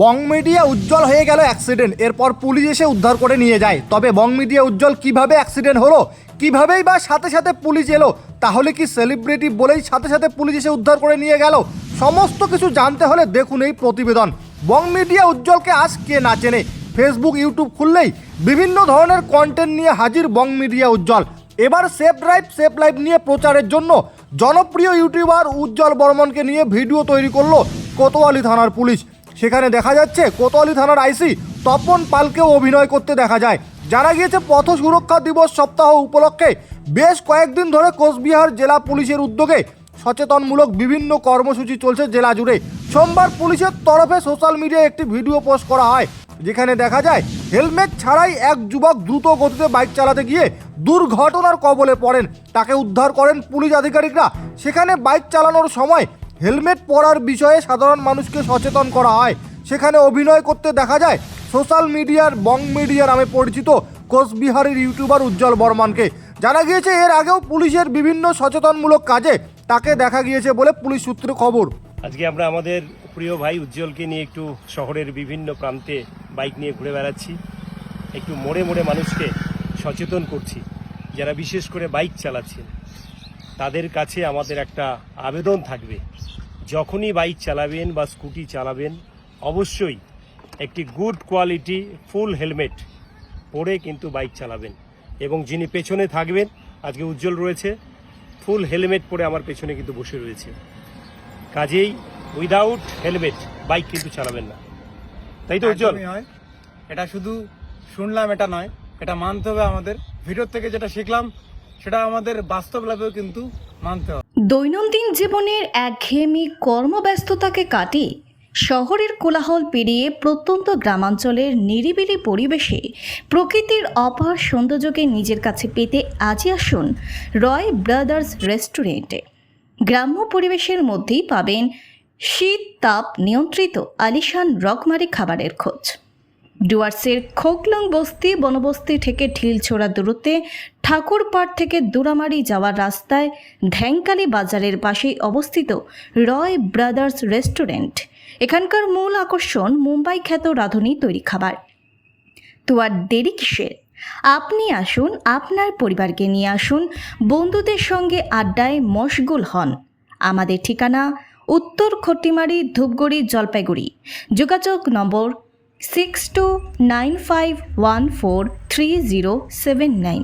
বং media উজ্জ্বল হয়ে গেল accident. এরপর পুলিশ এসে উদ্ধার করে নিয়ে যায়। তবে বং মিডিয়া উজ্জ্বল কীভাবে অ্যাক্সিডেন্ট হলো, কিভাবেই বা সাথে সাথে পুলিশ এলো, তাহলে কি সেলিব্রিটি বলেই সাথে সাথে পুলিশ এসে উদ্ধার করে নিয়ে গেল? সমস্ত কিছু জানতে হলে দেখুন এই প্রতিবেদন। বং মিডিয়া উজ্জ্বলকে আজ কে না চেনে? ফেসবুক ইউটিউব খুললেই বিভিন্ন ধরনের কন্টেন্ট নিয়ে হাজির বং মিডিয়া উজ্জ্বল। এবার সেফ ড্রাইভ, সেফ লাইফ নিয়ে প্রচারের জন্য জনপ্রিয় ইউটিউবার উজ্জ্বল বর্মনকে নিয়ে ভিডিও তৈরি করল কোতোয়ালি থানার পুলিশ। সেখানে দেখা যাচ্ছে কোতোয়ালি থানার আইসি তপন পালকেও অভিনয় করতে দেখা যায়। জানা গিয়েছে, পথ সুরক্ষা দিবস সপ্তাহ উপলক্ষে বেশ কয়েকদিন ধরে কোচবিহার জেলা পুলিশের উদ্যোগে সচেতনমূলক বিভিন্ন কর্মসূচি চলছে জেলা জুড়ে। সোমবার পুলিশের তরফে সোশ্যাল মিডিয়ায় একটি ভিডিও পোস্ট করা হয়, যেখানে দেখা যায়, হেলমেট ছাড়াই এক যুবক দ্রুত গতিতে বাইক চালাতে গিয়ে দুর্ঘটনার কবলে পড়েন। তাকে উদ্ধার করেন পুলিশ আধিকারিকরা। সেখানে বাইক চালানোর সময় হেলমেট পরার বিষয়ে সাধারণ মানুষকে সচেতন করা হয়। সেখানে অভিনয় করতে দেখা যায়, সোশ্যাল মিডিয়ার বং মিডিয়া নামে পরিচিত কোচবিহারের ইউটিউবার উজ্জ্বল বর্মানকে। জানা গিয়েছে, এর আগেও পুলিশের বিভিন্ন সচেতনমূলক কাজে তাকে দেখা গিয়েছে বলে পুলিশ সূত্রে খবর। আজকে আমরা আমাদের প্রিয় ভাই উজ্জ্বলকে নিয়ে একটু শহরের বিভিন্ন প্রান্তে বাইক নিয়ে ঘুরে বেড়াচ্ছি। একটু মোড়ে মোড়ে মানুষকে সচেতন করছি, যারা বিশেষ করে বাইক চালাচ্ছেন। তাদের কাছে আমাদের একটা আবেদন থাকবে। যখনই বাইক চালাবেন বা স্কুটি চালাবেন, অবশ্যই একটি গুড কোয়ালিটি ফুল হেলমেট পরে কিন্তু বাইক চালাবেন এবং যিনি পেছনে থাকবেন, আজকে উজ্জ্বল রয়েছে, ফুল হেলমেট পরে আমার পেছনে কিন্তু বসে রয়েছে। কাজেই উইদাউট হেলমেট বাইক কিন্তু চালাবেন না। তাই তো উজ্জ্বল? এটা শুধু শুনলাম, এটা নয়, এটা মানতে হবে আমাদের। ভিডিওর থেকে যেটা শিখলাম সেটা আমাদের বাস্তব লাভেও কিন্তু মানতে হবে। দৈনন্দিন জীবনের একঘেয়েমি কর্মব্যস্ততাকে কাটিয়ে শহরের কোলাহল পেরিয়ে প্রত্যন্ত গ্রামাঞ্চলের নিরিবিলি পরিবেশে প্রকৃতির অপার সৌন্দর্যকে নিজের কাছে পেতে আজই আসুন রয় ব্রাদার্স রেস্টুরেন্টে। গ্রাম্য পরিবেশের মধ্যেই পাবেন শীত তাপ নিয়ন্ত্রিত আলিশান রকমারি খাবারের খোঁজ। ডুয়ার্সের খোকলং বস্তি, বনবস্তি থেকে ঢিলছোড়া দূরত্বে ঠাকুরপাড় থেকে দুরামারি যাওয়ার রাস্তায় ঢ্যাংকালি বাজারের পাশেই অবস্থিত রয় ব্রাদার্স রেস্টুরেন্ট। এখানকার মূল আকর্ষণ মুম্বাই খ্যাত রাঁধুনি তৈরি খাবার। তো আর দেরি কিসের? আপনি আসুন, আপনার পরিবারকে নিয়ে আসুন, বন্ধুদের সঙ্গে আড্ডায় মশগুল হন। আমাদের ঠিকানা উত্তর খটিমারি ধূপগুড়ি জলপাইগুড়ি। যোগাযোগ নম্বর six two nine five one four three zero seven nine